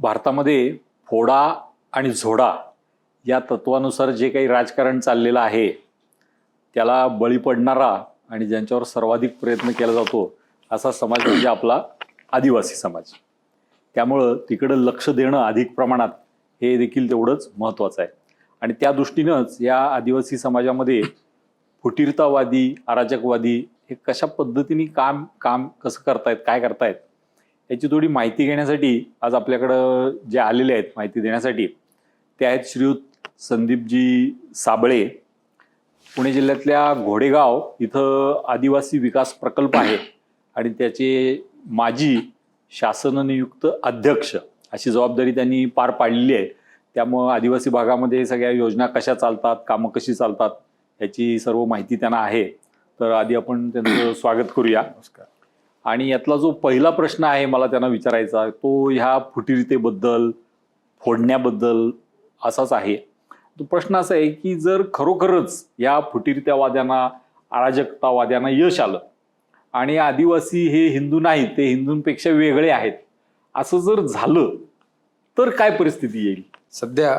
भारतामध्ये फोडा आणि झोडा या तत्वानुसार जे काही राजकारण चाललेलं आहे त्याला बळी पडणारा आणि ज्यांच्यावर सर्वाधिक प्रयत्न केला जातो असा समाज म्हणजे आपला आदिवासी समाज. त्यामुळं तिकडं लक्ष देणं अधिक प्रमाणात हे देखील तेवढंच महत्त्वाचं आहे. आणि त्या दृष्टीनंच या आदिवासी समाजामध्ये फुटीरतावादी अराजकवादी हे कशा पद्धतीने काम काम कसं करतायत काय करतायत याची थोडी माहिती घेण्यासाठी आज आपल्याकडं जे आलेले आहेत माहिती देण्यासाठी ते आहेत श्रीयुत संदीपजी साबळे. पुणे जिल्ह्यातल्या घोडेगाव इथं आदिवासी विकास प्रकल्प आहे आणि त्याचे माजी शासननियुक्त अध्यक्ष अशी जबाबदारी त्यांनी पार पाडलेली आहे. त्यामुळं आदिवासी भागामध्ये सगळ्या योजना कशा चालतात कामं कशी चालतात याची सर्व माहिती त्यांना आहे. तर आधी आपण त्यांचं स्वागत करूया. नमस्कार. आणि यातला जो पहिला प्रश्न आहे मला त्यांना विचारायचा तो ह्या फुटीरतेबद्दल फोडण्याबद्दल असाच आहे. तो प्रश्न असा आहे की जर खरोखरच या फुटीरत्यावाद्यांना अराजकतावाद्यांना यश आलं आणि आदिवासी हे हिंदू नाहीत ते हिंदूंपेक्षा वेगळे आहेत असं जर झालं तर काय परिस्थिती येईल? सध्या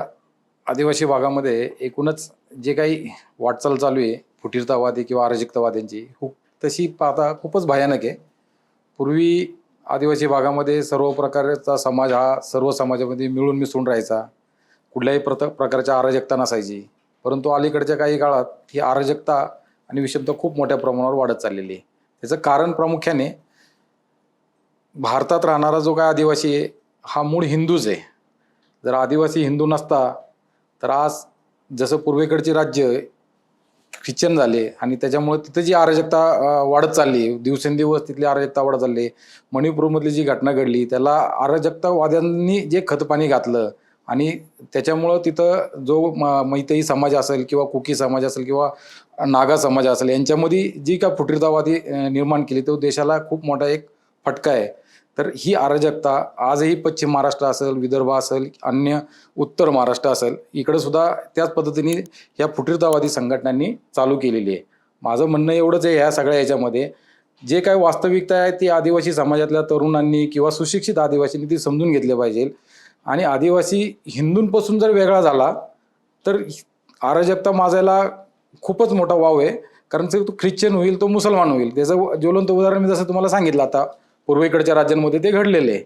आदिवासी भागामध्ये एकूणच जे काही वाटचाल चालू आहे फुटीरतावादी किंवा अराजकतावाद्यांची खूप तशी पाहता खूपच भयानक आहे. पूर्वी आदिवासी भागामध्ये सर्व प्रकारचा समाज हा सर्व समाजामध्ये मिळून मिसळून राहायचा. कुठल्याही प्रत प्रकारच्या अराजकता नसायची. परंतु अलीकडच्या काही काळात ही अराजकता आणि विषमता खूप मोठ्या प्रमाणावर वाढत चाललेली आहे. त्याचं कारण प्रामुख्याने भारतात राहणारा जो काय आदिवासी आहे हा मूळ हिंदूच आहे. जर आदिवासी हिंदू नसता तर आज जसं पूर्वेकडचे राज्य ख्रिश्चन झाले आणि त्याच्यामुळे तिथे जी अराजकता वाढत चालली दिवसेंदिवस तिथली अराजकता वाढत चालली मणिपूरमधली जी घटना घडली त्याला अराजकतावाद्यांनी जे खतपाणी घातलं आणि त्याच्यामुळं तिथं जो म- समाज असेल किंवा कुकी समाज असेल किंवा नागा समाज असेल यांच्यामध्ये जी का फुटीरतावादी निर्माण केली तो देशाला खूप मोठा एक फटका आहे. तर ही अराजकता आजही पश्चिम महाराष्ट्र असेल विदर्भ असेल अन्य उत्तर महाराष्ट्र असेल इकडे सुद्धा त्याच पद्धतीने ह्या फुटीरतावादी संघटनांनी चालू केलेली आहे. माझं म्हणणं एवढंच आहे ह्या सगळ्या याच्यामध्ये जे काय वास्तविकता आहे ती आदिवासी समाजातल्या तरुणांनी किंवा सुशिक्षित आदिवासींनी ती समजून घेतली पाहिजे. आणि आदिवासी हिंदूंपासून जर वेगळा झाला तर अराजकता माजायला खूपच मोठा वाव आहे. कारण जर तो ख्रिश्चन होईल तो मुसलमान होईल. त्याचं ज्वलंत उदाहरण मी जसं तुम्हाला सांगितलं आता पूर्वेकडच्या राज्यांमध्ये ते घडलेले आहे.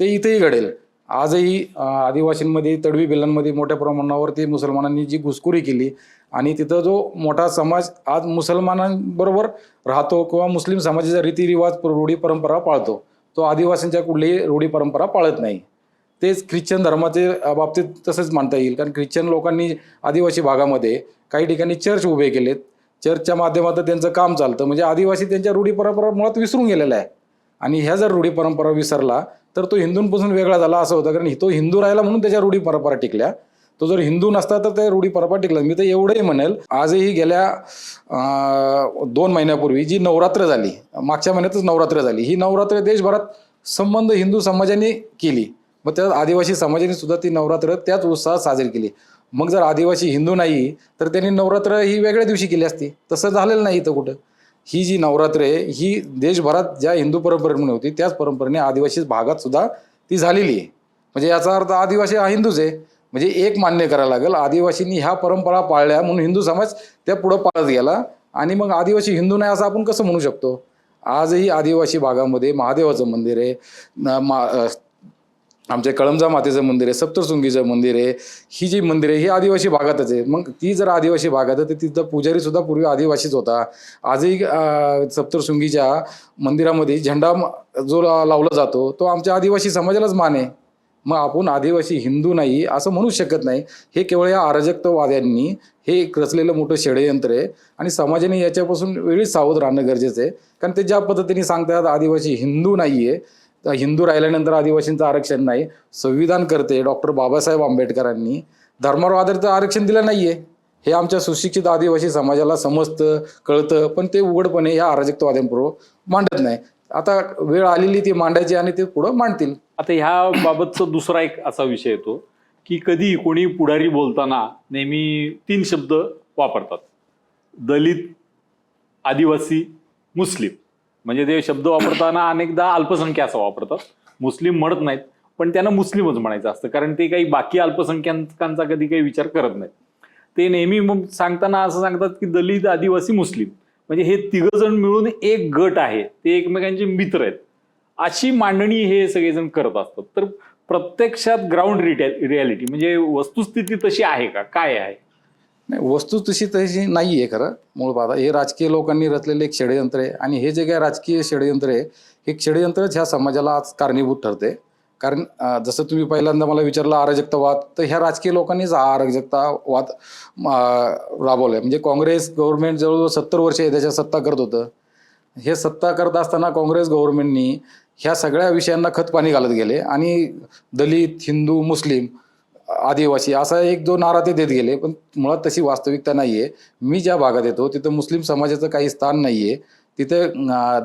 ते इथेही घडेल. आजही आदिवासींमध्ये तडवी बिलांमध्ये मोठ्या प्रमाणावर ते मुसलमानांनी जी घुसखोरी केली आणि तिथं जो मोठा समाज आज मुसलमानांबरोबर राहतो किंवा मुस्लिम समाजाचा रीतिरिवाज रूढी परंपरा पाळतो तो आदिवासींच्या कुठलीही रूढी परंपरा पाळत नाही. तेच ख्रिश्चन धर्माचे बाबतीत तसंच मानता येईल. कारण ख्रिश्चन लोकांनी आदिवासी भागामध्ये काही ठिकाणी चर्च उभे केलेत. चर्चच्या माध्यमातून त्यांचं काम चालतं. म्हणजे आदिवासी त्यांच्या रूढी परंपरा मुळात विसरून गेलेला आहे. आणि ह्या जर रूढी परंपरा विसरला तर तो हिंदूंपासून वेगळा झाला असं होतं. कारण तो हिंदू राहिला म्हणून त्याच्या रूढी परंपरा टिकल्या. तो जर हिंदू नसता तर त्या रूढी परंपरा टिकल्या. मी तर एवढंही म्हणेल आजही गेल्या दोन महिन्यापूर्वी जी नवरात्र झाली मागच्या महिन्यातच नवरात्र झाली ही नवरात्र देशभरात संबंध हिंदू समाजाने केली. मग त्या आदिवासी समाजाने सुद्धा ती नवरात्र त्याच उत्साहात साजरी केली. मग जर आदिवासी हिंदू नाही तर त्यांनी नवरात्र ही वेगळ्या दिवशी केली असती. तसं झालेलं नाही इथं कुठं. ही जी नवरात्र आहे ही देशभरात ज्या हिंदू परंपरेमुळे होती त्याच परंपरेने आदिवासी भागात सुद्धा ती झालेली आहे. म्हणजे याचा अर्थ आदिवासी हा हिंदूच आहे. म्हणजे एक मान्य करायला लागेल आदिवासींनी ह्या परंपरा पाळल्या म्हणून हिंदू समाज त्या पुढं पाळत गेला. आणि मग आदिवासी हिंदू नाही असं आपण कसं म्हणू शकतो? आजही आदिवासी भागामध्ये महादेवाचं मंदिर आहे न- मा आमचे कळमजा मातेचं मंदिर आहे सप्तशृंगीचं मंदिर आहे. ही जी मंदिर आहे ही आदिवासी भागातच आहे. मग ती जर आदिवासी भागात आहे तर तिथं पुजारी सुद्धा पूर्वी आदिवासीच होता. आजही सप्तशृंगीच्या मंदिरामध्ये झेंडा जो ला- लावला जातो तो आमच्या आदिवासी समाजालाच मान आहे. मग आपण आदिवासी हिंदू नाही असं म्हणू शकत नाही. हे केवळ या अराजकतावाद्यांनी हे एक रचलेलं मोठं षडयंत्र आहे. आणि समाजाने याच्यापासून वेळीच सावध राहणं गरजेचं आहे. कारण ते ज्या पद्धतीने सांगतात आदिवासी हिंदू नाही आहे हिंदू राहिल्यानंतर आदिवासींचं आरक्षण नाही. संविधान करते डॉक्टर बाबासाहेब आंबेडकरांनी. धर्मावर आधारित आरक्षण दिलं नाहीये. हे आमच्या सुशिक्षित आदिवासी समाजाला समजतं कळतं पण ते उघडपणे या अराजकतावाद्यांबरोबर मांडत नाही. आता वेळ आलेली ती मांडायची आणि ते पुढं मांडतील. आता ह्या बाबतचा दुसरा एक असा विषय येतो की कधी कोणी पुढारी बोलताना नेहमी तीन शब्द वापरतात. दलित आदिवासी मुस्लिम. म्हणजे ते शब्द वापरताना अनेकदा अल्पसंख्या असं वापरतात. मुस्लिम म्हणत नाहीत पण त्यांना मुस्लिमच म्हणायचं असतं. कारण ते काही बाकी अल्पसंख्याकांचा कधी काही विचार करत नाहीत. ते नेहमी मग सांगताना असं सांगतात की दलित आदिवासी मुस्लिम. म्हणजे हे तिघजण मिळून एक गट आहे. ते एकमेकांचे मित्र आहेत. अशी मांडणी हे सगळेजण करत असतात. तर प्रत्यक्षात ग्राउंड रियालिटी म्हणजे वस्तुस्थिती तशी आहे का? काय आहे? नाही वस्तू तशी तशी नाही आहे खरं मूळ बाधा हे राजकीय लोकांनी रचलेले एक षडयंत्र आहे आणि हे जे काही राजकीय षडयंत्र आहे हे षडयंत्रच ह्या समाजाला आज कारणीभूत ठरते कारण जसं तुम्ही पहिल्यांदा मला विचारलं अराजकतावाद तर ह्या राजकीय लोकांनीच हा अराजकतावाद राबवला राबवलाय. म्हणजे काँग्रेस गव्हर्नमेंट जवळजवळ सत्तर वर्ष त्याच्या सत्ता करत होतं. हे सत्ता करत असताना काँग्रेस गव्हर्नमेंटनी ह्या सगळ्या विषयांना खत पाणी घालत गेले आणि दलित हिंदू मुस्लिम आदिवासी असा एक जो नारा ते देत गेले पण मुळात तशी वास्तविकता नाही आहे मी ज्या भागात येतो तिथं मुस्लिम समाजाचं काही स्थान नाही आहे तिथे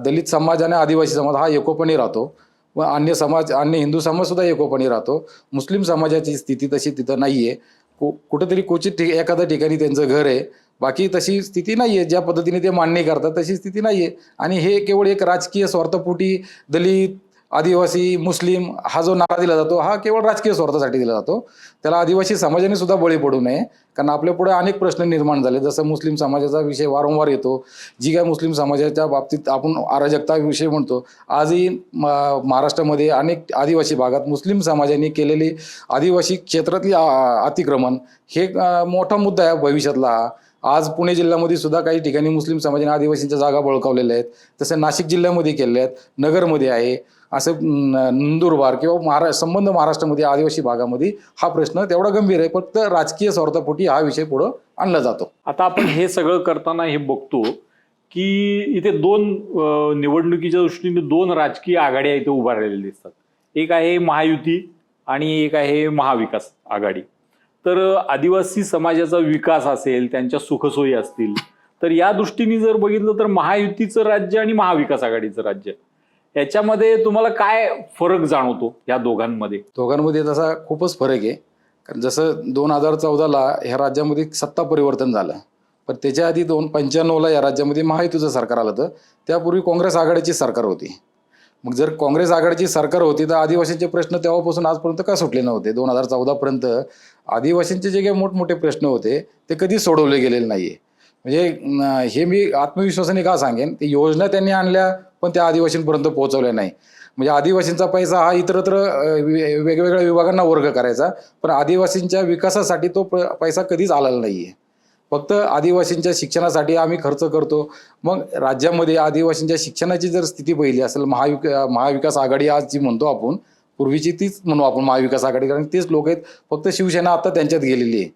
दलित समाज आणि आदिवासी समाज हा एकोपणी राहतो. व अन्य समाज अन्य हिंदू समाज सुद्धा एकोपणी राहतो. मुस्लिम समाजाची स्थिती तशी तिथं नाही आहे कु कुठंतरी क्वचित ठिक एखाद्या ठिकाणी त्यांचं घर आहे. बाकी तशी स्थिती नाही आहे ज्या पद्धतीने ते मान्य करतात तशी स्थिती नाही आहे आणि हे केवळ एक राजकीय स्वार्थपोटी दलित आदिवासी मुस्लिम हा जो नारा दिला जातो हा केवळ राजकीय स्वार्थासाठी दिला जातो त्याला आदिवासी समाजाने सुद्धा बळी पडू नये कारण आपल्या पुढे अनेक प्रश्न निर्माण झाले जसं मुस्लिम समाजाचा विषय वारंवार येतो जी काय मुस्लिम समाजाच्या बाबतीत आपण अराजकता विषय म्हणतो आजही म- महाराष्ट्रामध्ये अनेक आदिवासी भागात मुस्लिम समाजाने केलेली आदिवासी क्षेत्रातली आ- अतिक्रमण हे मोठा मुद्दा आहे भविष्यातला हा. आज पुणे जिल्ह्यामध्ये सुद्धा काही ठिकाणी मुस्लिम समाजाने आदिवासींच्या जागा बळकावलेल्या आहेत. तसं नाशिक जिल्ह्यामध्ये केलेल्या आहेत नगरमध्ये आहे. असं न- नंदुरबार किंवा महारा संबंध महाराष्ट्रामध्ये आदिवासी भागामध्ये हा प्रश्न तेवढा गंभीर आहे. फक्त राजकीय स्वार्थापोटी हा विषय पुढं आणला जातो. आता आपण हे सगळं करताना हे बघतो की इथे दोन निवडणुकीच्या दृष्टीने दोन राजकीय आघाड्या इथे उभारलेल्या दिसतात. एक आहे महायुती आणि एक आहे महाविकास आघाडी. तर आदिवासी समाजाचा विकास असेल त्यांच्या सुखसोयी असतील. तर या दृष्टीने जर बघितलं तर महायुतीचं राज्य आणि महाविकास आघाडीचं राज्य. याच्यामध्ये तुम्हाला काय फरक जाणवतो या दोघांमध्ये? दोघांमध्ये तसा खूपच फरक आहे. कारण जसं दोन हजार चौदाला ह्या राज्यामध्ये सत्ता परिवर्तन झालं. पण त्याच्या आधी दोन पंच्याण्णवला या राज्यामध्ये महायुतीचं सरकार आलं होतं. त्यापूर्वी काँग्रेस आघाडीची सरकार होती. मग जर काँग्रेस आघाडीची सरकार होती तर आदिवासींचे प्रश्न तेव्हापासून आजपर्यंत का सुटले नव्हते? दोन हजार चौदापर्यंत आदिवासींचे जे काही मोठमोठे प्रश्न होते ते कधी सोडवले गेलेले नाही आहे म्हणजे हे मी आत्मविश्वासाने का सांगेन? ते योजना त्यांनी आणल्या पण त्या आदिवासींपर्यंत पोहोचवल्या नाही. म्हणजे आदिवासींचा पैसा हा इतरत्र वे- वेगवेगळ्या विभागांना वर्ग करायचा पण आदिवासींच्या विकासासाठी तो प- पैसा कधीच आलेला नाही आहे फक्त आदिवासींच्या शिक्षणासाठी आम्ही खर्च करतो. मग राज्यामध्ये आदिवासींच्या शिक्षणाची जर स्थिती पहिली असेल महाविक महाविकास आघाडी आज जी म्हणतो आपण पूर्वीची तीच म्हणू आपण महाविकास आघाडी कारण तेच लोक आहेत. फक्त शिवसेना आता त्यांच्यात गेलेली आहे.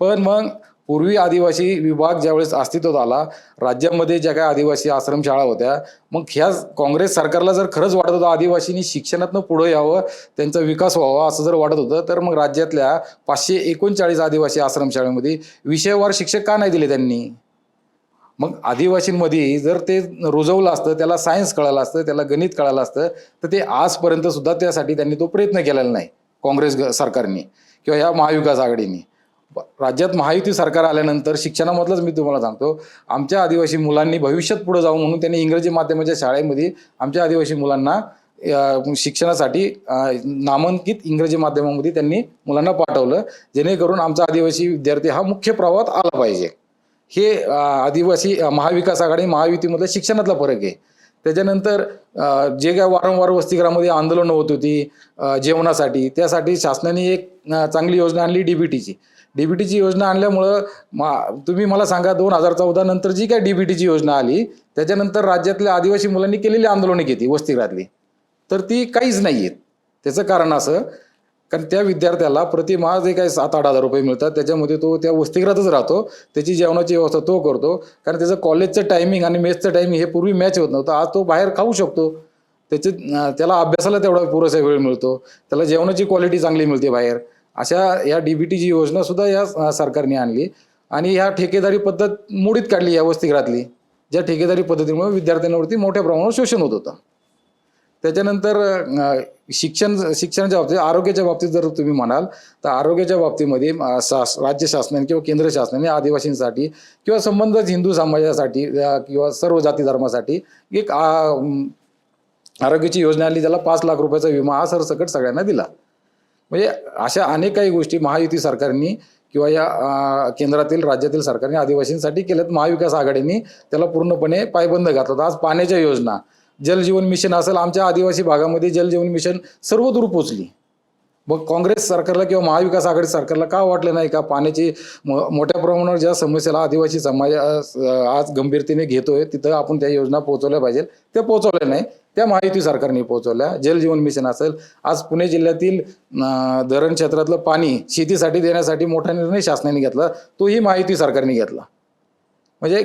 पण मग पूर्वी आदिवासी विभाग ज्यावेळेस अस्तित्वात आला राज्यामध्ये ज्या काही आदिवासी आश्रमशाळा होत्या मग ह्या काँग्रेस सरकारला जर खरंच वाटत होतं आदिवासींनी शिक्षणातनं पुढं यावं त्यांचा विकास व्हावा असं जर वाटत होतं तर मग राज्यातल्या पाचशे एकोणचाळीस आदिवासी आश्रमशाळेमध्ये विषयवार शिक्षक का नाही दिले त्यांनी? मग आदिवासींमध्ये जर ते रुजवलं असतं त्याला सायन्स कळालं असतं त्याला गणित कळालं असतं तर ते आजपर्यंत सुद्धा त्यासाठी त्यांनी तो प्रयत्न केलेला नाही काँग्रेस ग- सरकारने किंवा ह्या महाविकास आघाडीने. राज्यात महायुती सरकार आल्यानंतर शिक्षणामधलंच मी तुम्हाला सांगतो आमच्या आदिवासी मुलांनी भविष्यात पुढे जाऊ म्हणून त्यांनी इंग्रजी माध्यमाच्या शाळेमध्ये आमच्या आदिवासी मुलांना शिक्षणासाठी नामांकित इंग्रजी माध्यमामध्ये त्यांनी मुलांना पाठवलं जेणेकरून आमचा आदिवासी विद्यार्थी हा मुख्य प्रवाहात आला पाहिजे. हे आदिवासी महाविकास आघाडी महायुतीमधला शिक्षणातला फरक आहे. त्याच्यानंतर जे काय वारंवार वसतिगृहामध्ये आंदोलनं होत होती जेवणासाठी त्यासाठी शासनाने एक चांगली योजना आणली डीबीटीची डीबीटीची योजना आणल्यामुळं मा तुम्ही मला सांगा दोन हजार चौदा नंतर जी काय डीबीटीची योजना आली त्याच्यानंतर राज्यातल्या आदिवासी मुलांनी केलेली आंदोलने किती वसतिगृहातली? तर ती काहीच नाही आहेत त्याचं कारण असं कारण त्या विद्यार्थ्याला प्रतिमाह जे काही सात आठ हजार रुपये मिळतात त्याच्यामध्ये तो त्या वसतिगृहातच राहतो त्याची जेवणाची व्यवस्था तो करतो कारण त्याचं कॉलेजचं टायमिंग आणि मेसचं टायमिंग हे पूर्वी मॅच होत नव्हतं आज तो बाहेर खाऊ शकतो. त्याचे त्याला अभ्यासाला तेवढा पुरेसा वेळ मिळतो त्याला जेवणाची क्वालिटी चांगली मिळते बाहेर. अशा या डीबीटीची योजना सुद्धा या सरकारने आणली. आणि ह्या ठेकेदारी पद्धत मोडीत काढली या वसतिगृहातली ज्या ठेकेदारी पद्धतीमुळे विद्यार्थ्यांवरती मोठ्या प्रमाणावर शोषण होत होतं. त्याच्यानंतर शिक्षण शिक्षणाच्या बाबतीत आरोग्याच्या बाबतीत जर तुम्ही म्हणाल तर आरोग्याच्या बाबतीमध्ये शास राज्य शासनाने किंवा केंद्र शासनाने आदिवासींसाठी किंवा संबंधित हिंदू समाजासाठी किंवा सर्व जाती धर्मासाठी एक आरोग्याची योजना आली त्याला पाच लाख रुपयाचा विमा हा सरसकट सगळ्यांना दिला. म्हणजे अशा अनेक काही गोष्टी महायुती सरकारनी किंवा या केंद्रातील राज्यातील सरकारने आदिवासींसाठी केल्यात. महाविकास आघाडीने त्याला पूर्णपणे पायबंद घातला आज पाण्याच्या योजना. जलजीवन मिशन असेल आमच्या आदिवासी भागामध्ये जलजीवन मिशन सर्वदूर पोचली. मग काँग्रेस सरकारला किंवा महाविकास आघाडी सरकारला का वाटलं नाही का? पाण्याची मो- मोठ्या प्रमाणावर ज्या समस्येला आदिवासी समाज आज गंभीरतेने घेतोय तिथं आपण त्या योजना पोहोचवल्या पाहिजे. त्या पोहोचवल्या नाही. त्या महायुती सरकारने पोहोचवल्या. जलजीवन मिशन असेल. आज पुणे जिल्ह्यातील धरण क्षेत्रातलं पाणी शेतीसाठी देण्यासाठी मोठा निर्णय शासनाने घेतला. तोही महायुती सरकारने घेतला. म्हणजे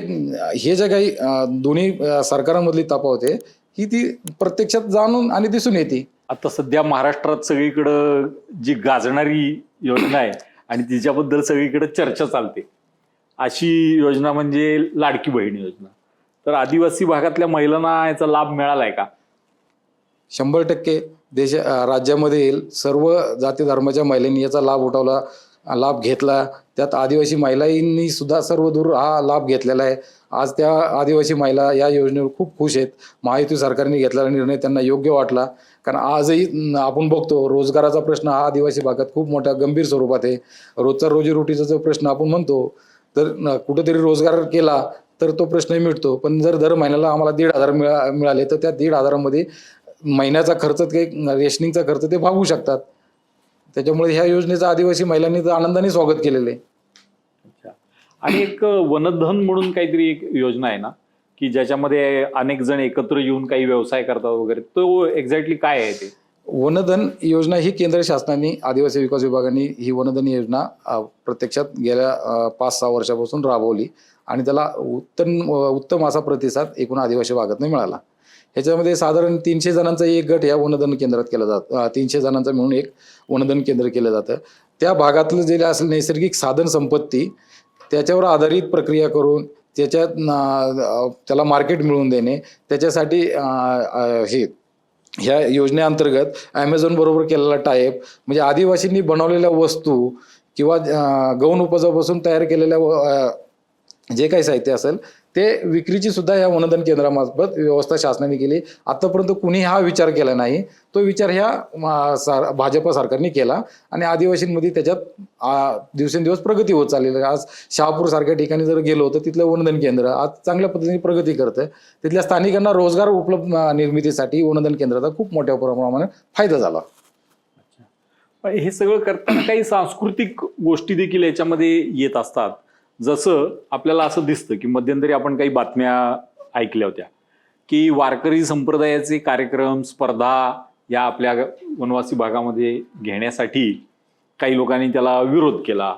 हे जे काही दोन्ही सरकारांमधली तफावत आहे ही ती प्रत्यक्षात जाणून आणि दिसून येते. आता सध्या महाराष्ट्रात सगळीकडं जी गाजणारी योजना आहे आणि तिच्याबद्दल सगळीकडे चर्चा चालते. अशी योजना म्हणजे लाडकी बहीण योजना. तर आदिवासी भागातल्या महिलांना याचा लाभ मिळालाय का? शंभर टक्के. देश राज्यामधील सर्व जाती धर्माच्या महिलांनी याचा लाभ उठवला लाभ घेतला. त्यात आदिवासी महिलांनी सुद्धा सर्व दूर हा लाभ घेतलेला आहे. आज त्या आदिवासी महिला या योजनेवर खूप खुश आहेत. महायुती सरकारने घेतलेला निर्णय त्यांना योग्य वाटला. कारण आजही आपण बघतो रोजगाराचा प्रश्न हा आदिवासी भागात खूप मोठ्या गंभीर स्वरूपात आहे. रोजचा रोजीरोटीचा जो प्रश्न आपण म्हणतो तर कुठेतरी रोजगार केला तर तो प्रश्न मिळतो पण जर दर महिन्याला आम्हाला दीड हजार मिळा मिळाले तर त्या दीड हजारामध्ये महिन्याचा खर्च ते रेशनिंगचा खर्च ते भागू शकतात. त्याच्यामुळे ह्या योजनेचं आदिवासी महिलांनी तर आनंदाने स्वागत केलेलं आहे. आणि एक वनधन म्हणून काहीतरी एक योजना आहे ना की ज्याच्यामध्ये अनेक जण एकत्र येऊन काही व्यवसाय करतात वगैरे तो एक्झॅक्टली काय आहे ते? वनधन योजना ही केंद्र शासनाने आदिवासी विकास विभागाने ही वनधन योजना प्रत्यक्षात गेल्या पाच सहा वर्षापासून राबवली आणि त्याला उत्तम उत्तम असा प्रतिसाद एकूण आदिवासी भागातून मिळाला. ह्याच्यामध्ये साधारण तीनशे जणांचा एक गट या वनधन केंद्रात केला जात तीनशे जणांचा मिळून एक वनधन केंद्र केलं जातं. त्या भागातलं जे असेल नैसर्गिक साधन संपत्ती त्याच्यावर आधारित प्रक्रिया करून त्याच्यात त्याला मार्केट मिळवून देणे. त्याच्यासाठी हे ह्या योजनेअंतर्गत ॲमेझॉन बरोबर केलेला टाईप म्हणजे आदिवासींनी बनवलेल्या वस्तू किंवा गौण उपजापासून तयार केलेल्या जे काही साहित्य असेल ते विक्रीची सुद्धा या वनधन केंद्रामार्फत व्यवस्था शासनाने केली. आतापर्यंत कुणी हा विचार केला नाही. तो विचार ह्या सार- भाजप सरकारने केला आणि आदिवासींमध्ये त्याच्यात दिवसेंदिवस प्रगती होत चाललेली आहे. आज शहापूर सारख्या ठिकाणी जर गेलो तर तिथलं वनधन केंद्र आज चांगल्या पद्धतीने प्रगती करतं तिथल्या स्थानिकांना रोजगार उपलब्ध निर्मितीसाठी वनधन केंद्राचा खूप मोठ्या प्रमाणात फायदा झाला. हे सगळं करताना काही सांस्कृतिक गोष्टी देखील याच्यामध्ये येत असतात. जसं आपल्याला असं दिसतं की मध्यंतरी आपण काही बातम्या ऐकल्या होत्या की वारकरी संप्रदायाचे कार्यक्रम स्पर्धा या आपल्या वनवासी भागामध्ये घेण्यासाठी काही लोकांनी त्याला विरोध केला.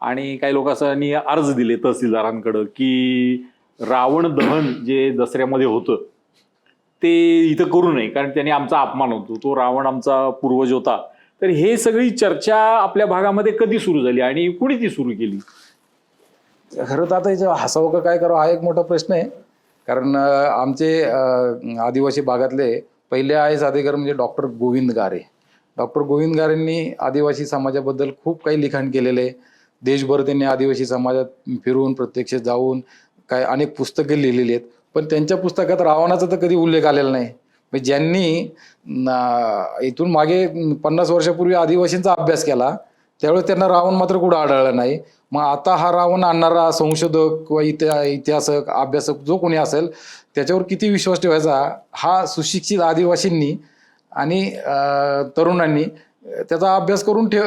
आणि काही लोकांनी अर्ज दिले तहसीलदारांकडं की रावण दहन जे दसऱ्यामध्ये होतं ते इथं करू नये कारण त्याने आमचा अपमान होतो. तो रावण आमचा पूर्वज होता. तर हे सगळी चर्चा आपल्या भागामध्ये कधी सुरू झाली आणि कुणी ती सुरू केली? खरं तर आता याचं हसावं का काय करावं हा एक मोठा प्रश्न आहे. कारण आमचे आदिवासी भागातले पहिले आय एस अधिकारी म्हणजे डॉक्टर गोविंद गारे. डॉक्टर गोविंद गारेंनी आदिवासी समाजाबद्दल खूप काही लिखाण केलेलं. आहे देशभर त्यांनी आदिवासी समाजात फिरून प्रत्यक्ष जाऊन काय अनेक पुस्तके लिहिलेली आहेत. पण त्यांच्या पुस्तकात रावणाचा तर कधी उल्लेख आलेला नाही. म्हणजे ज्यांनी इथून मागे पन्नास वर्षापूर्वी आदिवासींचा अभ्यास केला त्यावेळेस त्यांना रावण मात्र कुठं आढळला नाही. मग आता हा रावण आणणारा संशोधक किंवा इतिहा इतिहासक अभ्यासक जो कोणी असेल त्याच्यावर किती विश्वास ठेवायचा हा सुशिक्षित आदिवासींनी आणि तरुणांनी त्याचा अभ्यास करून ठेव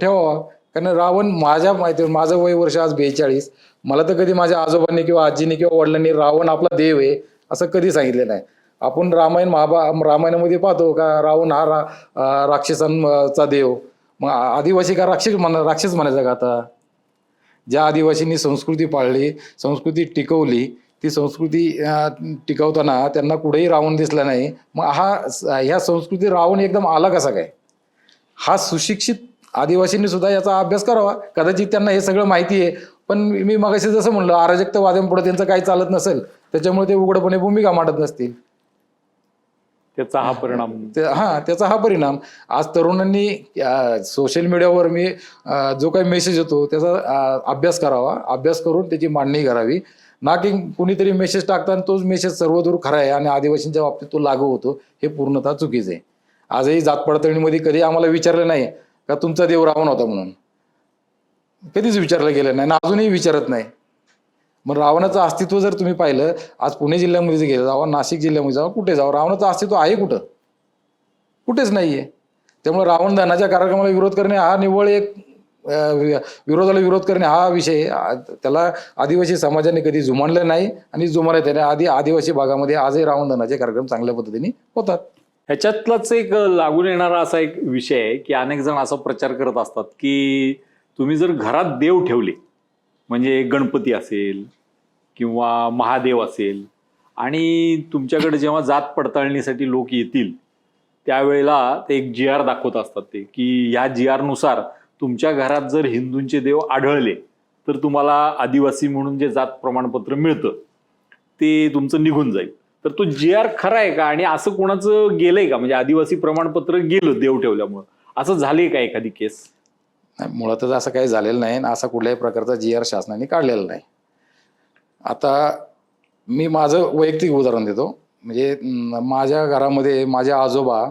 ठेवावा. कारण रावण माझ्या माहिती माझं वय वर्ष आज बेचाळीस. मला तर कधी माझ्या आजोबांनी किंवा आजीने किंवा वडिलांनी रावण आपला देव आहे असं कधी सांगितलं नाही. आपण रामायण महाभा रामायणामध्ये पाहतो का रावण हा रा राक्षसांचा देव. मग आदिवासी का राक्षस म्हणा राक्षस म्हणायचा का आता? ज्या आदिवासींनी संस्कृती पाळली संस्कृती टिकवली ती संस्कृती टिकवताना त्यांना कुठेही रावण दिसला नाही. मग हा ह्या संस्कृती रावण एकदम आला कसा काय? हा सुशिक्षित आदिवासींनी सुद्धा याचा अभ्यास करावा. कदाचित त्यांना हे सगळं माहिती आहे. पण मी मगाशी जसं म्हणलं अराजकतावाद्यांपुढे त्यांचं काही चालत नसेल त्याच्यामुळे ते उघडपणे भूमिका मांडत नसतील. त्याचा हा परिणाम. हा त्याचा हा परिणाम. आज तरुणांनी सोशल मीडियावर मी जो काही मेसेज येतो त्याचा अभ्यास करावा. अभ्यास करून त्याची मांडणी करावी. ना की कुणीतरी मेसेज टाकताना तोच मेसेज सर्वदूर खरा आहे आणि आदिवासींच्या बाबतीत तो लागू होतो हे पूर्णतः चुकीचं आहे. आजही जात पडतळणीमध्ये कधी आम्हाला विचारलं नाही का तुमचा देव रावण होता म्हणून? कधीच विचारलं गेलं नाही अजूनही विचारत नाही. मग रावणाचं अस्तित्व जर तुम्ही पाहिलं आज पुणे जिल्ह्यामध्ये गेलं जावा नाशिक जिल्ह्यामध्ये जावा कुठे जावं? रावणाचं अस्तित्व आहे कुठं? कुठेच नाहीये. त्यामुळे रावण धनाच्या कार्यक्रमाला विरोध करणे हा निव्वळ एक विरोधाला विरोध करणे हा विषय त्याला आदिवासी समाजाने कधी जुमानलं नाही आणि जुमानत त्याने आधी आदिवासी भागामध्ये आजही रावण धनाचे कार्यक्रम चांगल्या पद्धतीने होतात. ह्याच्यातलाच एक लागून येणारा असा एक विषय आहे की अनेक जण असा प्रचार करत असतात की तुम्ही जर घरात देव ठेवले म्हणजे गणपती असेल किंवा महादेव असेल आणि तुमच्याकडे जेव्हा जात पडताळणीसाठी लोक येतील त्यावेळेला ते एक जी आर दाखवत असतात ते की ह्या जी आरनुसार तुमच्या घरात जर हिंदूंचे देव आढळले तर तुम्हाला आदिवासी म्हणून जे जात प्रमाणपत्र मिळतं ते तुमचं निघून जाईल. तर तो जी आर खरा आहे का? आणि असं कोणाचं गेलंय का? म्हणजे आदिवासी प्रमाणपत्र गेलं देव ठेवल्यामुळं. असं झालंय का एखादी केस? नाही, मुळातच असं काही झालेलं नाही आणि असा कुठल्याही प्रकारचा जी आर शासनाने काढलेला नाही. आता मी माझं वैयक्तिक उदाहरण देतो. म्हणजे माझ्या घरामध्ये माझे आजोबा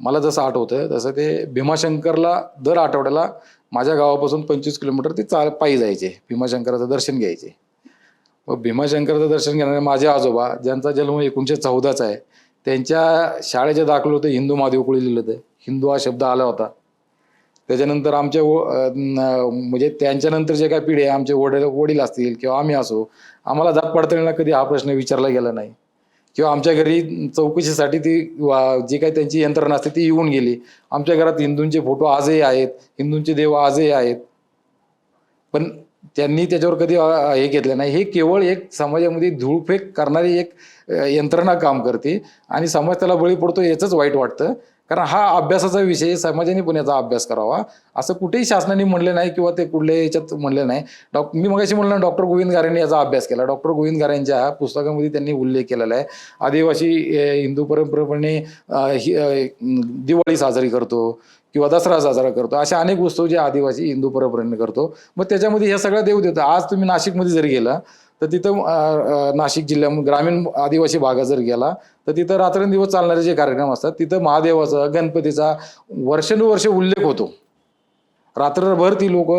मला जसं आठवतं तसं ते भीमाशंकरला दर आठवड्याला माझ्या गावापासून पंचवीस किलोमीटर ते चाल पायी जायचे भीमाशंकराचं दर्शन घ्यायचे. मग भीमाशंकराचं दर्शन घेणारे माझे आजोबा ज्यांचा जन्म एकोणीसशे चौदाचा आहे त्यांच्या शाळेचे दाखल होते हिंदू महादेवकुळी लिहिलं होतं. हिंदू हा शब्द आला होता. त्याच्यानंतर आमच्या व- म्हणजे त्यांच्यानंतर जे काही पिढी आहे आमचे वडील वडील असतील किंवा आम्ही असो आम्हाला जात पडताळणीला कधी हा प्रश्न विचारला गेला नाही. किंवा आमच्या घरी चौकशीसाठी ती वा- जी काही त्यांची यंत्रणा असते ती येऊन गेली. आमच्या घरात हिंदूंचे फोटो आजही आहेत हिंदूंचे देव आजही आहेत. पण त्यांनी त्याच्यावर कधी हे घेतलं नाही. हे केवळ एक समाजामध्ये धूळफेक करणारी एक यंत्रणा काम करते. आणि समाज त्याला बळी पडतो याचंच वाईट वाटतं. कारण हा अभ्यासाचा विषय समाजाने पण याचा अभ्यास करावा. असं कुठेही शासनाने म्हणले नाही किंवा ते कुठल्याही याच्यात म्हणले नाही. डॉक मी मगाशी म्हणलं डॉक्टर गोविंद गारेंनी याचा अभ्यास केला. डॉक्टर गोविंद गारेंच्या पुस्तकामध्ये त्यांनी उल्लेख केलेला आहे. आदिवासी हिंदू परंपरेप्रमाणे दिवाळी साजरी करतो किंवा दसरा साजरा करतो. अशा अनेक उत्सव जे आदिवासी हिंदू परंपरेने करतो. मग त्याच्यामध्ये ह्या सगळ्या देव देतो. आज तुम्ही नाशिकमध्ये जरी गेला तर तिथं नाशिक जिल्ह्यामध्ये ग्रामीण आदिवासी भागात जर गेला तर तिथं रात्रंदिवस चालणारे जे कार्यक्रम असतात तिथं महादेवाचा गणपतीचा वर्षानुवर्ष उल्लेख होतो. रात्रभर ती लोक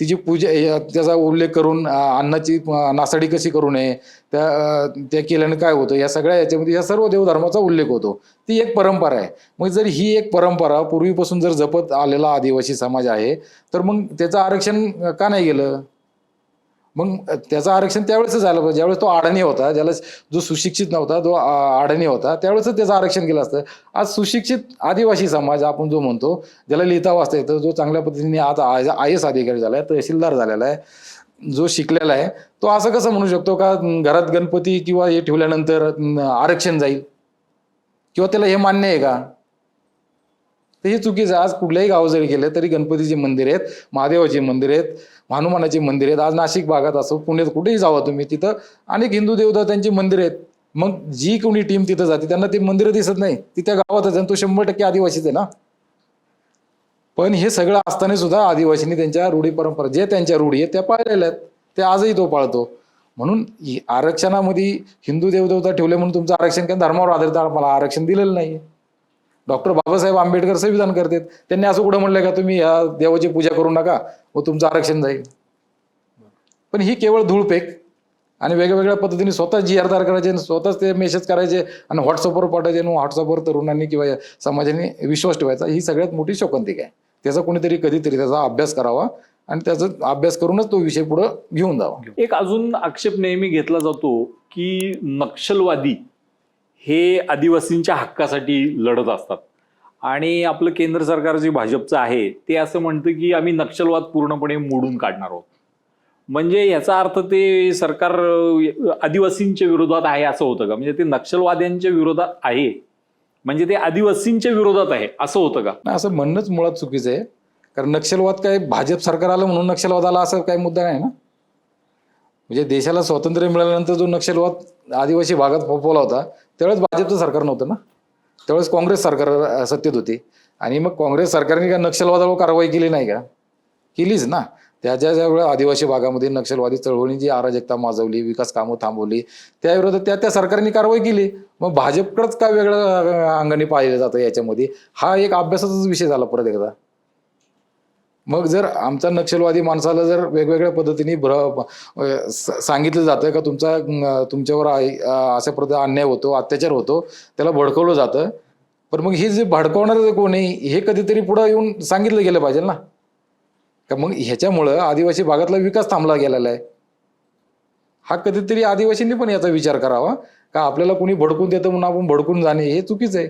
तिची पूजा त्याचा उल्लेख करून अन्नाची नासाडी कशी करू नये त्या त्या केल्याने काय होतं या सगळ्या याच्यामध्ये या सर्व देवधर्माचा उल्लेख होतो. ती एक परंपरा आहे. मग जर ही एक परंपरा पूर्वीपासून जर जपत आलेला आदिवासी समाज आहे तर मग त्याचं आरक्षण का नाही गेलं? मग त्याचं आरक्षण त्यावेळेस झालं पाहिजे. ज्यावेळेस तो अडाणी होता ज्याला जो सुशिक्षित नव्हता जो आ- अडाणी होता त्यावेळेस त्याचं आरक्षण केलं असतं. आज सुशिक्षित आदिवासी समाज आपण जो म्हणतो ज्याला लिहिता वाचता येतं जो चांगल्या पद्धतीने आता आय एस अधिकारी झाला आहे तहसीलदार झालेला आहे जो शिकलेला आहे तो असं कसं म्हणू शकतो का घरात गणपती किंवा हे ठेवल्यानंतर आरक्षण जाईल? किंवा त्याला हे मान्य आहे का? तर हे चुकीचं आज कुठल्याही गाव जरी गेलं तरी गणपतीचे मंदिर आहेत महादेवाचे मंदिर आहेत हनुमानाची मंदिर आहेत. आज नाशिक भागात असो पुण्यात कुठेही जावा तुम्ही तिथं अनेक हिंदू देवतांची मंदिर आहेत. मग जी कोणी टीम तिथं जाते त्यांना ती मंदिरं दिसत नाही. ती त्या गावातच आहे आणि तो शंभर टक्के आदिवासीच आहे ना? पण हे सगळं असताना सुद्धा आदिवासींनी त्यांच्या रूढी परंपरा जे त्यांच्या रूढी आहेत त्या पाळलेल्या आहेत. ते आजही तो पाळतो. म्हणून आरक्षणामध्ये हिंदू देवदेवता ठेवले म्हणून तुमचं आरक्षण काय? धर्मावर आधारित मला आरक्षण दिलेलं नाही डॉक्टर बाबासाहेब आंबेडकर संविधान करतात. त्यांनी असं कुठं म्हणलंय का तुम्ही या देवाची पूजा करू नका व तुमचं आरक्षण जाईल. पण ही केवळ धूळपेक आणि वेगवेगळ्या पद्धतीने स्वतः जी आर तयार करायचे आणि स्वतःच ते मेसेज करायचे आणि व्हॉट्सअपवर पाठवायचे आणि व्हॉट्सअपवर तरुणांनी किंवा समाजाने विश्वास ठेवायचा. ही सगळ्यात मोठी शोकांतिक आहे. त्याचा कोणीतरी कधीतरी त्याचा अभ्यास करावा आणि त्याचा अभ्यास करूनच तो विषय पुढे घेऊन जावा. एक अजून आक्षेप नेहमी घेतला जातो की नक्षलवादी हे आदिवासींच्या हक्कासाठी लढत असतात. आणि आपलं केंद्र सरकार जे भाजपचं आहे ते असं म्हणतं की आम्ही नक्षलवाद पूर्णपणे मोडून काढणार आहोत. म्हणजे याचा अर्थ ते सरकार आदिवासींच्या विरोधात आहे असं होतं का? म्हणजे ते नक्षलवाद्यांच्या विरोधात आहे. म्हणजे ते आदिवासींच्या विरोधात आहे असं होतं का? नाही असं म्हणणंच मुळात चुकीचं आहे. कारण नक्षलवाद काय भाजप सरकार आलं म्हणून नक्षलवाद आला असा काही मुद्दा नाही ना? म्हणजे देशाला स्वातंत्र्य मिळाल्यानंतर जो नक्षलवाद आदिवासी भागात फोफवला होता त्यावेळेस भाजपचं सरकार नव्हतं ना. त्यावेळेस काँग्रेस सरकार सत्तेत होती. आणि मग काँग्रेस सरकारने काय नक्षलवादावर कारवाई केली नाही का? केलीच ना. त्याच्या ज्यावेळेस आदिवासी भागामध्ये नक्षलवादी चळवळींची जी अराजकता माजवली विकास कामं थांबवली त्याविरोधात त्या त्या सरकारने कारवाई केली. मग भाजपकडंच का वेगळं अंगाने पाहिलं जातं याच्यामध्ये? हा एक अभ्यासाचाच विषय झाला परत एकदा. मग जर आमचा नक्षलवादी माणसाला जर वेगवेगळ्या पद्धतीने भ्र स- सांगितलं जातं का तुमचा तुमच्यावर अशा प्रकारे अन्याय होतो अत्याचार होतो त्याला भडकवलं जातं. पण मग हे जे भडकवणार जे कोण आहे हे कधीतरी पुढं येऊन सांगितलं गेलं पाहिजे ना. का मग ह्याच्यामुळं आदिवासी भागातला विकास थांबला गेलेला आहे. हा कधीतरी आदिवासींनी पण याचा विचार करावा. का आपल्याला कोणी भडकून देतं म्हणून आपण भडकून जाणे हे चुकीचं आहे.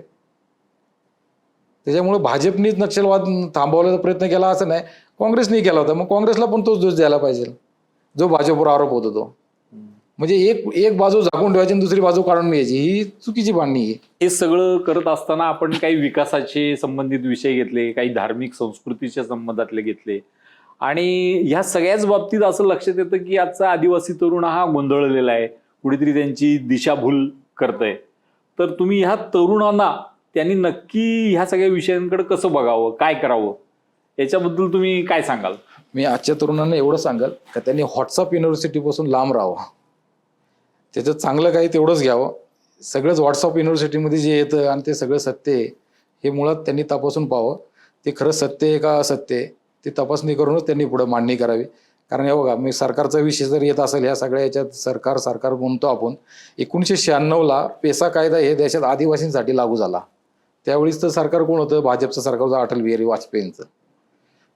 त्याच्यामुळे भाजपनीच नक्षलवाद थांबवण्याचा प्रयत्न केला असं नाही. काँग्रेसने केला होता. मग काँग्रेसला पण तोच दोष द्यायला पाहिजे. जो भाजपवर आरोप होतो तो. म्हणजे एक एक बाजू झाकून ठेवायची आणि दुसरी बाजू काढून घ्यायची. ही चुकीची मांडणी आहे. हे सगळं करत असताना आपण काही विकासाचे संबंधित विषय घेतले काही धार्मिक संस्कृतीच्या संबंधातले घेतले. आणि ह्या सगळ्याच बाबतीत असं लक्षात येतं की आजचा आदिवासी तरुण हा गोंधळलेला आहे. कुठेतरी त्यांची दिशाभूल करतंय. तर तुम्ही ह्या तरुणांना त्यांनी नक्की ह्या सगळ्या विषयांकडे कसं बघावं काय करावं? याच्याबद्दल तुम्ही काय सांगाल? मी आजच्या तरुणांना एवढं सांगाल का त्यांनी व्हॉट्सअप युनिव्हर्सिटीपासून लांब राहावं. त्याचं चांगलं काही तेवढंच घ्यावं. सगळंच व्हॉट्सअप युनिव्हर्सिटीमध्ये जे येतं आणि ते सगळं सत्य आहे हे मुळात त्यांनी तपासून पाहावं. ते खरं सत्य आहे का असत्य आहे ते तपासणी करूनच त्यांनी पुढे मांडणी करावी. कारण हे बघा मी सरकारचा विषय जर येत असेल ह्या सगळ्या याच्यात सरकार सरकार म्हणतो आपण एकोणीसशे शहाण्णवला पेसा कायदा हे देशात आदिवासींसाठी लागू झाला. त्यावेळीच तर सरकार कोण होतं? भाजपचं सरकार होतं अटल बिहारी वाजपेयींचं.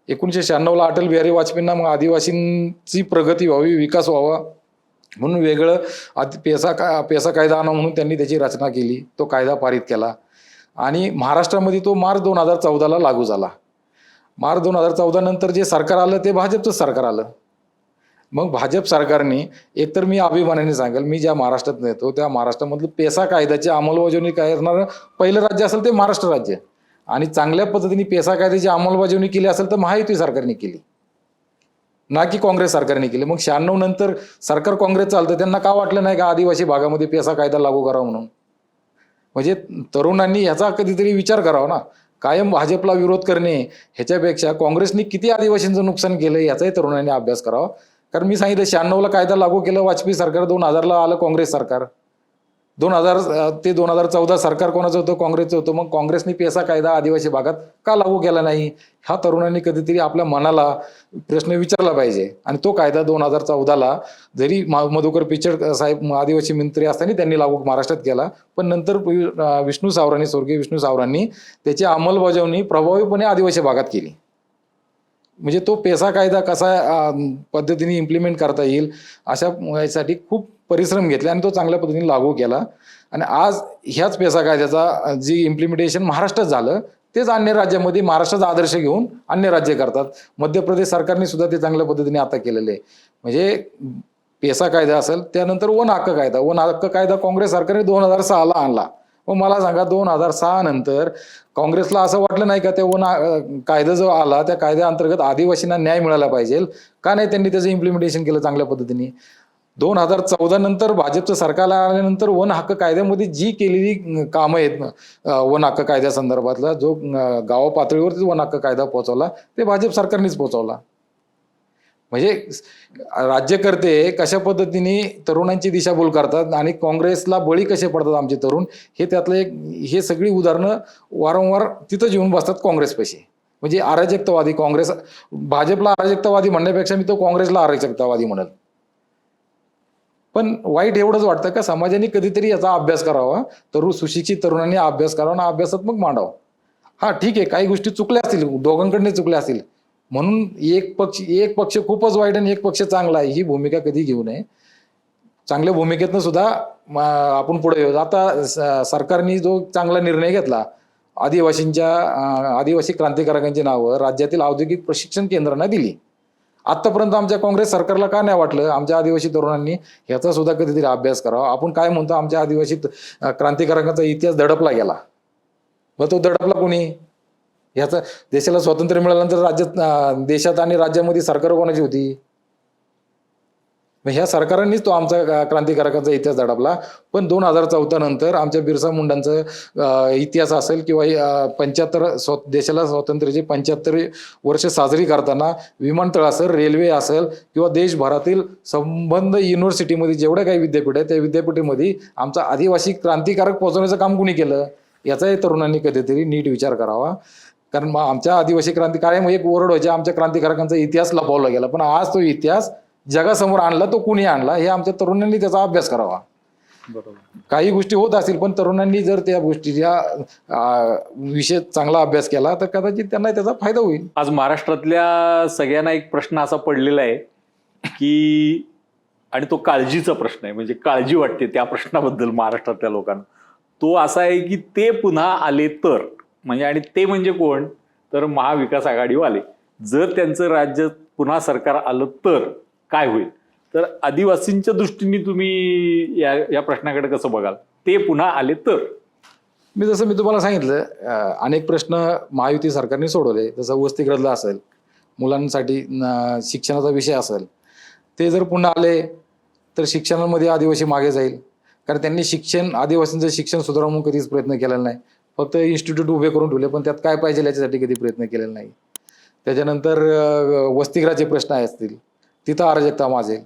एकोणीसशे शहाण्णवला अटल बिहारी वाजपेयींना मग आदिवासींची प्रगती व्हावी विकास व्हावा म्हणून वेगळं आदि पेसा का पेसा कायदा आणा म्हणून त्यांनी त्याची रचना केली. तो कायदा पारित केला. आणि महाराष्ट्रामध्ये तो मार्च दोन हजार चौदाला लागू झाला. मार्च दोन हजार चौदा नंतर जे सरकार आलं ते भाजपचं सरकार आलं. मग भाजप सरकारने एकतर मी अभिमानाने सांगेल मी ज्या महाराष्ट्रात येतो त्या महाराष्ट्रामधलं पेसा कायद्याची अंमलबजावणी काय असणार पहिलं राज्य असेल ते महाराष्ट्र राज्य. आणि चांगल्या पद्धतीने पेसा कायद्याची अंमलबजावणी केली असेल तर महायुती सरकारने केली. ना की काँग्रेस सरकारने केली. मग शहाण्णव नंतर सरकार काँग्रेस चालतं त्यांना का वाटलं नाही का आदिवासी भागामध्ये पेसा कायदा लागू करावा म्हणून? म्हणजे तरुणांनी ह्याचा कधीतरी विचार करावा ना. कायम भाजपला विरोध करणे ह्याच्यापेक्षा काँग्रेसने किती आदिवासींचं नुकसान केलं याचाही तरुणांनी अभ्यास करावा. कारण मी सांगितलं शहाण्णवला कायदा लागू केलं वाजपेयी सरकार दोन हजारला आलं काँग्रेस सरकार. दोन हजार ते दोन हजार चौदा सरकार कोणाचं होतं? काँग्रेसचं होतं. मग काँग्रेसने पेसा कायदा आदिवासी भागात का लागू केला नाही? ह्या तरुणांनी कधीतरी आपल्या मनाला प्रश्न विचारला पाहिजे. आणि तो कायदा दोन हजार चौदाला जरी मा- मधुकर पिचड साहेब आदिवासी मंत्री असताना त्यांनी लागू महाराष्ट्रात केला पण नंतर विष्णू सावरांनी स्वर्गीय विष्णू सावरांनी त्याची अंमलबजावणी प्रभावीपणे आदिवासी भागात केली. म्हणजे तो पेसा कायदा कसा पद्धतीने इम्प्लिमेंट करता येईल अशा यासाठी खूप परिश्रम घेतले आणि तो चांगल्या पद्धतीने लागू केला. आणि आज ह्याच पेसा कायद्याचा जी इम्प्लिमेंटेशन महाराष्ट्रात झालं तेच अन्य राज्यामध्ये महाराष्ट्राचा आदर्श घेऊन अन्य राज्य करतात. मध्य प्रदेश सरकारने सुद्धा ते चांगल्या पद्धतीने आता केलेले. आहे म्हणजे पेसा कायदा असेल त्यानंतर वन हक्क कायदा. वन हक्क कायदा काँग्रेस सरकारने दोन हजार सहाला आणला. मग मला सांगा दोन हजार सहा नंतर काँग्रेसला असं वाटलं नाही का त्या वन कायदा जो आला त्या कायद्याअंतर्गत आदिवासींना न्याय मिळाला पाहिजे. का नाही त्यांनी त्याचं इम्प्लिमेंटेशन केलं चांगल्या पद्धतीने? दोन हजार चौदा नंतर भाजपचं सरकारला आल्यानंतर वन हक्क कायद्यामध्ये जी केलेली कामं आहेत वन हक्क कायद्यासंदर्भातला जो गाव पातळीवरती वन हक्क कायदा पोहोचवला ते भाजप सरकारनेच पोहोचवला. म्हणजे राज्यकर्ते कशा पद्धतीने तरुणांची दिशाभूल करतात आणि काँग्रेसला बळी कसे पडतात आमचे तरुण हे त्यातलं एक हे सगळी उदाहरणं वारंवार तिथं येऊन बसतात काँग्रेसपाशी. म्हणजे अराजकतावादी काँग्रेस भाजपला अराजकतावादी म्हणण्यापेक्षा मी तो काँग्रेसला अराजकतावादी म्हणत पण वाईट एवढंच वाटतं का समाजाने कधीतरी याचा अभ्यास करावा तरुण सुशिक्षित तरुणांनी अभ्यास करावा आणि अभ्यासात्मक मांडावा. हा ठीक आहे काही गोष्टी चुकल्या असतील दोघांकडने चुकल्या असतील म्हणून एक पक्ष एक पक्ष खूपच वाईट आणि एक पक्ष चांगला आहे. ही भूमिका कधी घेऊ नये. चांगल्या भूमिकेतनं सुद्धा आपण पुढे येऊ. आता स- सरकारने जो चांगला निर्णय घेतला आदिवासींच्या आदिवासी क्रांतिकारकांची नावं राज्यातील औद्योगिक प्रशिक्षण केंद्रांना दिली. आतापर्यंत आमच्या काँग्रेस सरकारला का नाही वाटलं? आमच्या आदिवासी तरुणांनी ह्याचा सुद्धा कधीतरी अभ्यास करावा. आपण काय म्हणतो? आमच्या आदिवासी क्रांतिकारकांचा इतिहास दडपला गेला. मग तो दडपला कोणी? ह्याचं देशाला स्वातंत्र्य मिळाल्यानंतर राज्यात देशात आणि राज्यामध्ये सरकार कोणाची होती? मग ह्या सरकारांनीच तो आमचा क्रांतिकारकांचा इतिहास दडपला. पण दोन हजार चौदा नंतर आमच्या बिरसा मुंडांचं इतिहास असेल किंवा पंच्याहत्तर स्व देशाला स्वातंत्र्याची पंच्याहत्तर वर्ष साजरी करताना विमानतळ असेल रेल्वे असेल किंवा देशभरातील संबंध युनिव्हर्सिटीमध्ये जेवढ्या काही विद्यापीठ आहे त्या विद्यापीठामध्ये आमचा आदिवासी क्रांतिकारक पोहोचवण्याचं काम कुणी केलं? याचाही तरुणांनी कधीतरी नीट विचार करावा. कारण मग आमच्या आदिवासी क्रांती कायम एक ओरड व्हायची आमच्या क्रांतिकारकांचा इतिहास लपवला गेला. पण आज तो इतिहास जगासमोर आणला तो कुणी आणला हे आमच्या तरुणांनी त्याचा अभ्यास करावा. बरोबर. काही गोष्टी होत असतील पण तरुणांनी जर त्या गोष्टीच्या विषय चांगला अभ्यास केला तर कदाचित त्यांना त्याचा फायदा होईल. आज महाराष्ट्रातल्या सगळ्यांना एक प्रश्न असा पडलेला आहे की आणि तो काळजीचा प्रश्न आहे म्हणजे काळजी वाटते त्या प्रश्नाबद्दल महाराष्ट्रातल्या लोकांना. तो असा आहे की ते पुन्हा आले तर म्हणजे आणि ते म्हणजे कोण? तर महाविकास आघाडीवाले. जर त्यांचं राज्य पुन्हा सरकार आलं तर काय होईल? तर आदिवासींच्या दृष्टीने तुम्ही या या प्रश्नाकडे कसं बघाल? ते पुन्हा आले तर. मी जसं मी तुम्हाला सांगितलं अनेक प्रश्न महायुती सरकारने सोडवले. जसं वसतिगृहातला असेल मुलांसाठी शिक्षणाचा विषय असेल ते जर पुन्हा आले तर शिक्षणामध्ये आदिवासी मागे जाईल. कारण त्यांनी शिक्षण आदिवासींचं शिक्षण सुधारवून म्हणून कधीच प्रयत्न केलेला नाही. फक्त इन्स्टिट्यूट उभे करून ठेवले पण त्यात काय पाहिजे याच्यासाठी कधी प्रयत्न केलेला नाही. त्याच्यानंतर अं, वसतिगृहाचे प्रश्न आहे असतील तिथं अराजकता माजेल.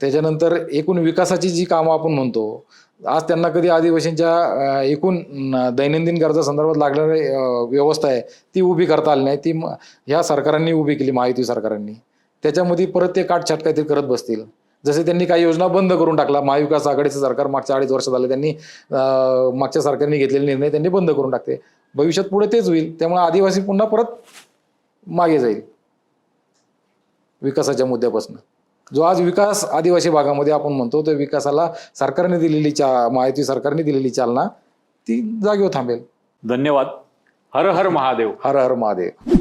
त्याच्यानंतर एकूण विकासाची जी कामं आपण म्हणतो आज त्यांना कधी आदिवासींच्या एकूण दैनंदिन गरजा संदर्भात लागणारी व्यवस्था आहे ती उभी करता आली नाही. ती ह्या सरकारांनी उभी केली महायुती सरकारांनी. त्याच्यामध्ये परत ते काटछाट काहीतरी करत बसतील. जसे त्यांनी काही योजना बंद करून टाकला महाविकास आघाडीचं सरकार मागच्या अडीच वर्ष झालं त्यांनी मागच्या सरकारने घेतलेले निर्णय त्यांनी बंद करून टाकते. भविष्यात पुढे तेच होईल त्यामुळे आदिवासी पुन्हा परत मागे जाईल. विकासाच्या मुद्द्यापासून. जो आज विकास आदिवासी भागामध्ये आपण म्हणतो त्या विकासाला सरकारने दिलेली चा महायुती सरकारने दिलेली चालना ती जागेवर थांबेल. धन्यवाद. हर हर महादेव. हर हर महादेव.